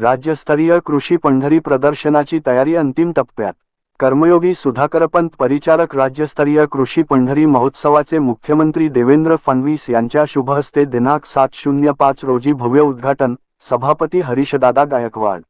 राज्यस्तरीय कृषी पंढरी प्रदर्शनाची तयारी अंतिम टप्प्यात. कर्मयोगी सुधाकरपंत परिचारक राज्यस्तरीय कृषी पंढरी महोत्सवाचे मुख्यमंत्री देवेंद्र फडणवीस यांच्या शुभहस्ते दिनांक सात शून्य पाच रोजी भव्य उद्घाटन सभापती हरीशदादा गायकवाड.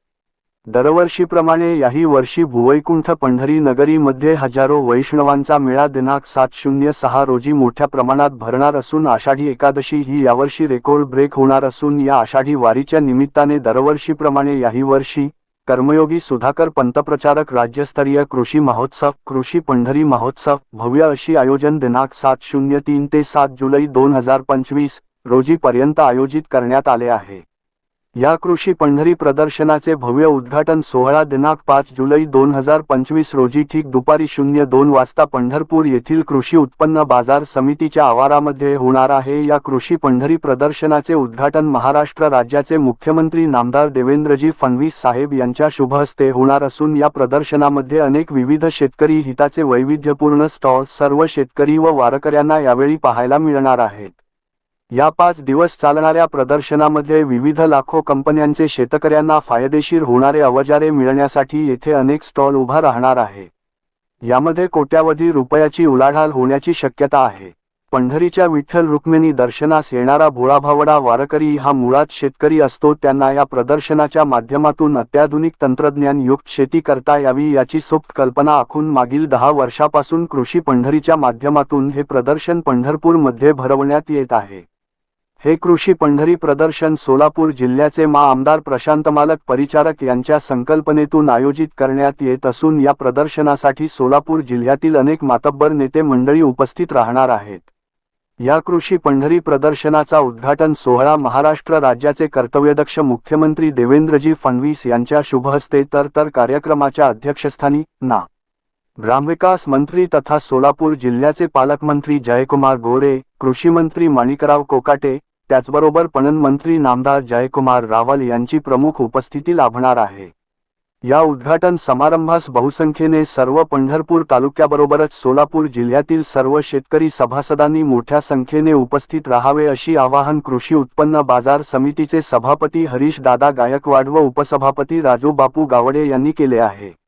दरवर्षीप्रमाणे याही वर्षी भुवैकुंठ पंढरी नगरीमध्ये हजारो वैष्णवांचा मेळा दिनांक सात शून्य सहा रोजी मोठ्या प्रमाणात भरणार असून आषाढी एकादशी ही यावर्षी रेकॉर्ड ब्रेक होणार असून या आषाढी वारीच्या निमित्ताने दरवर्षीप्रमाणे याही वर्षी कर्मयोगी सुधाकर पंतप्रचारक राज्यस्तरीय कृषी महोत्सव कृषी पंढरी महोत्सव भव्य अशी आयोजन दिनांक सात शून्य तीन ते सात जुलै दोन हजार पंचवीस रोजी पर्यंत आयोजित करण्यात आले आहे. या कृषी पंढरी प्रदर्शनाचे भव्य उद्घाटन सोहळा दिनांक पाच जुलै दोन हजार पंचवीस रोजी ठीक दुपारी शून्य दोन वाजता पंढरपूर येथील कृषी उत्पन्न बाजार समितीच्या आवारामध्ये होणार आहे. या कृषी पंढरी प्रदर्शनाचे उद्घाटन महाराष्ट्र राज्याचे मुख्यमंत्री नामदार देवेंद्रजी फडणवीस साहेब यांच्या शुभहस्ते होणार असून या प्रदर्शनामध्ये अनेक विविध शेतकरी हिताचे वैविध्यपूर्ण स्टॉल्स सर्व शेतकरी व वारकऱ्यांना यावेळी पाहायला मिळणार आहेत. या पाच दिवस चालणाऱ्या प्रदर्शनामध्ये विविध लाखो कंपन्यांचे शेतकऱ्यांना फायदेशीर होणारे अवजारे मिळण्यासाठी येथे अनेक स्टॉल उभा राहणार आहे. यामध्ये कोट्यावधी रुपयाची उलाढाल होण्याची शक्यता आहे. पंढरीच्या विठ्ठल रुक्मिणी दर्शनास येणारा भोळाभावडा वारकरी हा मुळात शेतकरी असतो त्यांना या प्रदर्शनाच्या माध्यमातून अत्याधुनिक तंत्रज्ञान युक्त शेती करता यावी याची सुप्त कल्पना आखून मागील दहा वर्षापासून कृषी पंढरीच्या माध्यमातून हे प्रदर्शन पंढरपूरमध्ये भरवण्यात येत आहे. हे कृषी पंढरी प्रदर्शन सोलापूर जिल्ह्याचे मा आमदार प्रशांत मालक परिचारक यांच्या संकल्पनेतून आयोजित करण्यात येत असून या प्रदर्शनासाठी सोलापूर जिल्ह्यातील अनेक मातब्बर नेते मंडळी उपस्थित राहणार आहेत. या कृषी पंढरी प्रदर्शनाचा उद्घाटन सोहळा महाराष्ट्र राज्याचे कर्तव्यदक्ष मुख्यमंत्री देवेंद्रजी फडणवीस यांच्या शुभहस्ते तर तर कार्यक्रमाच्या अध्यक्षस्थानी ना. ग्रामविकास मंत्री तथा सोलापूर जिल्ह्याचे पालकमंत्री जयकुमार गोरे कृषी मंत्री माणिकराव कोकाटे त्याचबरोबर पणन मंत्री नामदार जयकुमार रावल यांची प्रमुख उपस्थिती लाभणार आहे. या उद्घाटन समारंभास बहुसंख्येने सर्व पंढरपूर तालुक्याबरोबरच सोलापूर जिल्ह्यातील सर्व शेतकरी सभासदांनी मोठ्या संख्येने उपस्थित राहावे अशी आवाहन कृषी उत्पन्न बाजार समितीचे सभापती हरीश दादा गायकवाड व उपसभापती राजू बापू गावडे यांनी केले आहे.